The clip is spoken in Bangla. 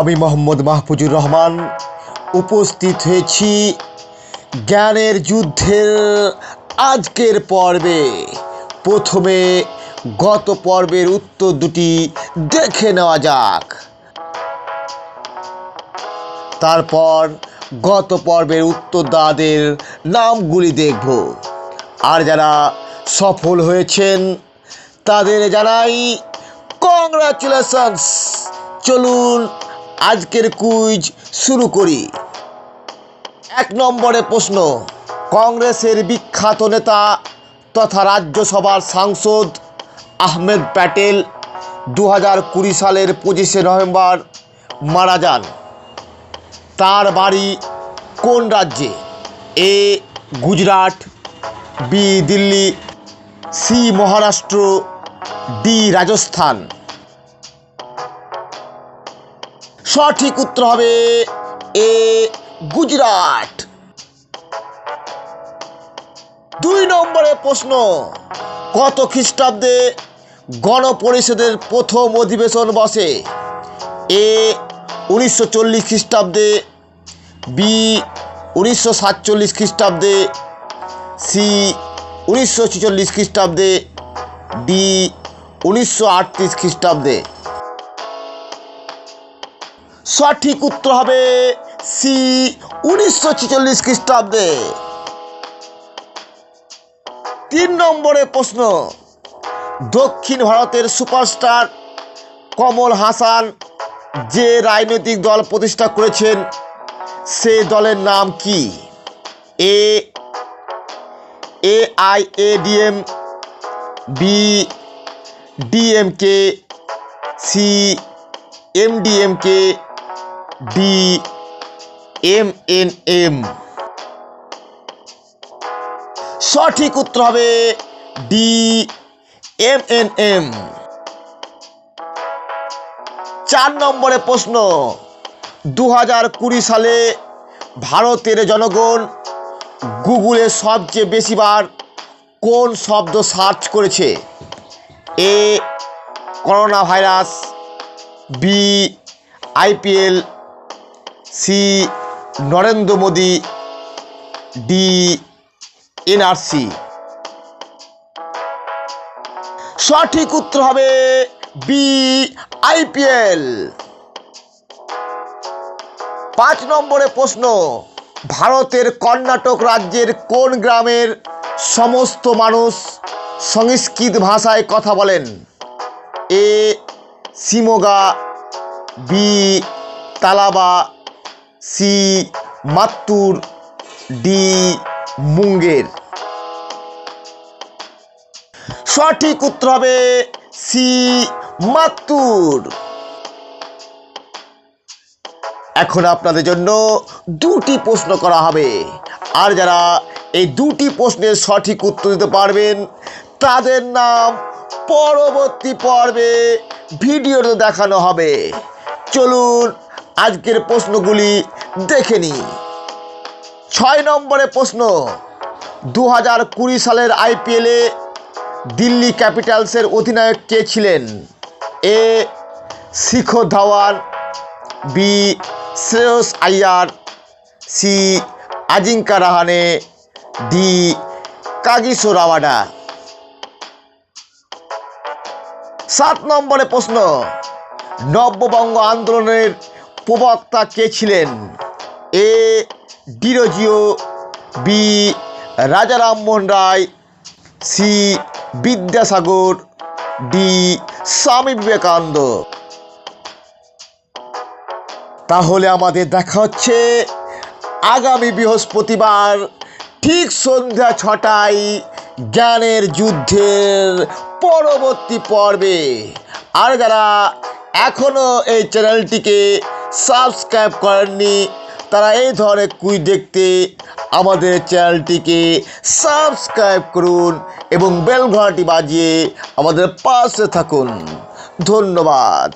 আমি মোহাম্মদ মাহফুজুর রহমান উপস্থিত হয়েছি জ্ঞানের যুদ্ধের আজকের পর্বে। প্রথমে গত পর্বের উত্তর দুটি দেখে নেওয়া যাক। তারপর গত পর্বের উত্তরদাতাদের নামগুলি দেখব। আর যারা সফল হয়েছেন, তাদের জানাই কংগ্রাচুলেশনস চলুন আজকের কুইজ শুরু করি। এক নম্বরে প্রশ্ন, কংগ্রেসের বিখ্যাত নেতা তথা রাজ্যসভার সাংসদ আহমেদ প্যাটেল দু হাজার কুড়ি সালের পঁচিশে নভেম্বর মারা যান। তার বাড়ি কোন রাজ্যে? A, Gujarat, B, Delhi, C, Maharashtra, D, Rajasthan. সঠিক উত্তর হবে এ, গুজরাট। দুই নম্বরে প্রশ্ন, কত খ্রিস্টাব্দে গণপরিষদের প্রথম অধিবেশন বসে? এ, উনিশশো চল্লিশ খ্রিস্টাব্দে, বি, উনিশশো সাতচল্লিশ খ্রিস্টাব্দে, সি, উনিশশো ছেচল্লিশ খ্রিস্টাব্দে, ডি, উনিশশো আটত্রিশ খ্রিস্টাব্দে। সঠিক উত্তর হবে সি, উনিশশো ছেচল্লিশ খ্রিস্টাব্দে। তিন নম্বরে প্রশ্ন, দক্ষিণ ভারতের সুপারস্টার কমল হাসান যে রাজনৈতিক দল প্রতিষ্ঠা করেছেন, সে দলের নাম কি? A A I A DM B DMK C, M DMK D M N M সঠিক উত্তর হবে ডি এম এন এম চার নম্বরে প্রশ্ন দু হাজার কুড়ি সালে ভারতের জনগণ গুগলে সবচেয়ে বেশিবার কোন শব্দ সার্চ করেছে? A corona virus B, IPL C Narendra Modi D NRC. সঠিক উত্তর হবে বি আইপিএল। পাঁচ নম্বরে প্রশ্ন, ভারতের কর্ণাটক রাজ্যের কোন গ্রামের সমস্ত মানুষ সংস্কৃত ভাষায় কথা বলেন? A, Shimoga, B, তালাবা C Mattur D Munger. সঠিক উত্তর হবে সি মাত্তুর। এখন আপনাদের জন্য দুটি প্রশ্ন করা হবে। আর যারা এই দুটি প্রশ্নের সঠিক উত্তর দিতে পারবেন, তাদের নাম পরবর্তী পর্বে ভিডিওতে দেখানো হবে। চলুন আজকের প্রশ্নগুলি দেখে নিই ছয় নম্বরে প্রশ্ন দু হাজার কুড়ি সালের আইপিএলে দিল্লি ক্যাপিটালসের অধিনায়ক কে ছিলেন? A, Shikhar Dhawan, B, Shreyas Iyer C, Ajinkya Rahane, D, Kagiso Rabada সাত নম্বরে প্রশ্ন, নব্যবঙ্গ আন্দোলনের প্রবক্তা কে ছিলেন? A, Derozio, B Raja Rammohan Roy, C, Vidyasagar, D, Swami Vivekananda. তাহলে আমাদের দেখা হচ্ছে আগামী বৃহস্পতিবার ঠিক সন্ধ্যা ছটায় জ্ঞানের যুদ্ধের পরবর্তী পর্বে। আর যারা এখনও এই চ্যানেলটিকে সাবস্ক্রাইব করেননি তারা এই ধরনের কুই দেখতে আমাদের চ্যানেলটিকে সাবস্ক্রাইব করুন এবং বেল ঘন্টি বাজিয়ে আমাদের পাশে থাকুন। ধন্যবাদ।